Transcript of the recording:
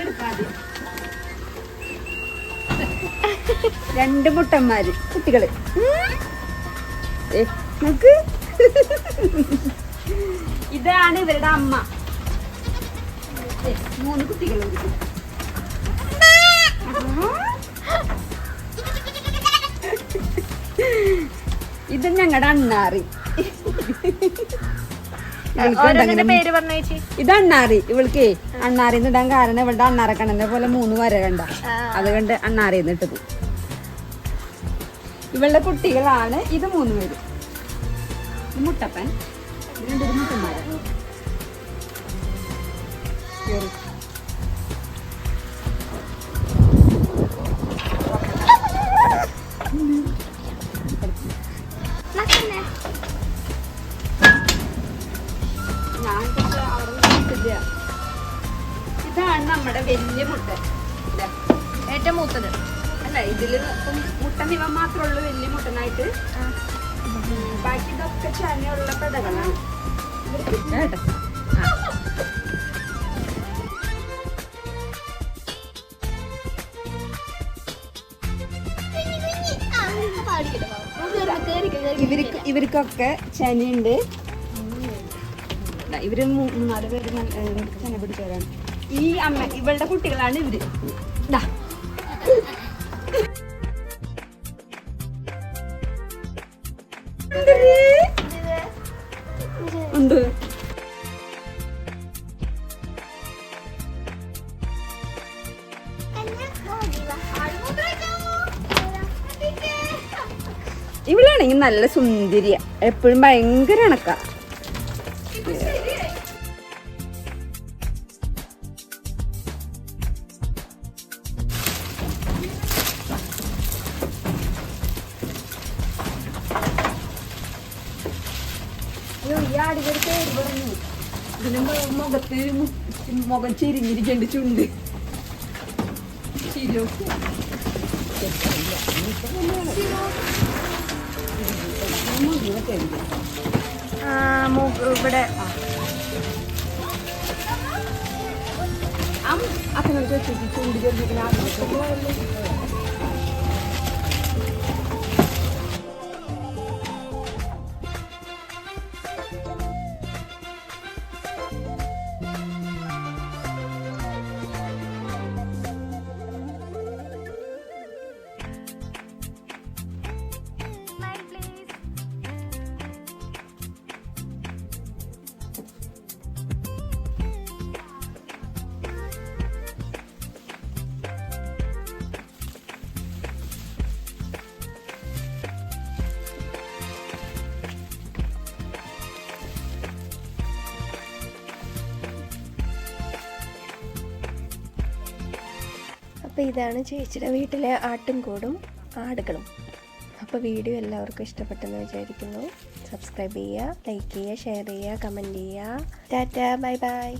എടുക്കാതെ. രണ്ട് മുട്ടന്മാര് കുട്ടികൾ. നോക്ക്. ഇതാണ് ഇവരുടെ അമ്മ. മൂന്ന് കുട്ടികളുണ്ട് ഇത് ഞങ്ങളുടെ അണ്ണാറി. ഇത് അണ്ണാറി. ഇവൾക്ക് അണ്ണാറി ഇടാൻ കാരണം ഇവളുടെ അണ്ണാറക്കണ്ണന്റെ പോലെ മൂന്ന് വര കണ്ട. അതുകൊണ്ട് അണ്ണാറി ഇട്ടത്. ഇവളുടെ കുട്ടികളാണ് ഇത് മൂന്ന് പേര്. മുട്ടപ്പൻ. രണ്ടു രണ്ടൊരു മുട്ടന്മാരാണ് ഞാൻ പക്ഷെ അവിടെ നിന്നിട്ടില്ല. ഇതാണ് നമ്മുടെ വലിയ മുട്ട. ഏറ്റവും മൂത്തത്. അല്ല ഇതിൽ മുട്ടൻ ഇവ മാത്രമേ ഉള്ളൂ വലിയ മുട്ടനായിട്ട്. ബാക്കി ഇതൊക്കെ ചനയുള്ള പെടകളാണ്. ഇവർക്ക് ഇവർക്കൊക്കെ ചനിയുണ്ട് ഇവർ മൂന്നാൽ പേര് നല്ല- ഏ, ചന പിടിച്ചവരാണ് ഈ അമ്മ ഇവളുടെ കുട്ടികളാണ് ഇവർ. ദാ. ഉണ്ട് നല്ല സുന്ദരിയ. എപ്പോഴും ഭയങ്കര ഇണക്ക അയ്യോ ഈ പേര് പറഞ്ഞു. ഇതിന് മുഖത്ത് മുഖം ചിരിഞ്ഞിരിക്കേണ്ട ചുണ്ട്. ചിരിയൊക്കെ ഇവിടെ. അച്ഛനോട് ചോദിച്ചു ചുണ്ട് ചെറിയ അപ്പോൾ ഇതാണ് ചേച്ചിയുടെ വീട്ടിലെ ആട്ടുംകൂടും ആടുകളും. അപ്പോൾ വീഡിയോ എല്ലാവർക്കും ഇഷ്ടപ്പെട്ടെന്ന് വിചാരിക്കുന്നു. സബ്സ്ക്രൈബ് ചെയ്യുക ലൈക്ക് ചെയ്യുക ഷെയർ ചെയ്യുക കമന്റ് ചെയ്യുക. Tata bye bye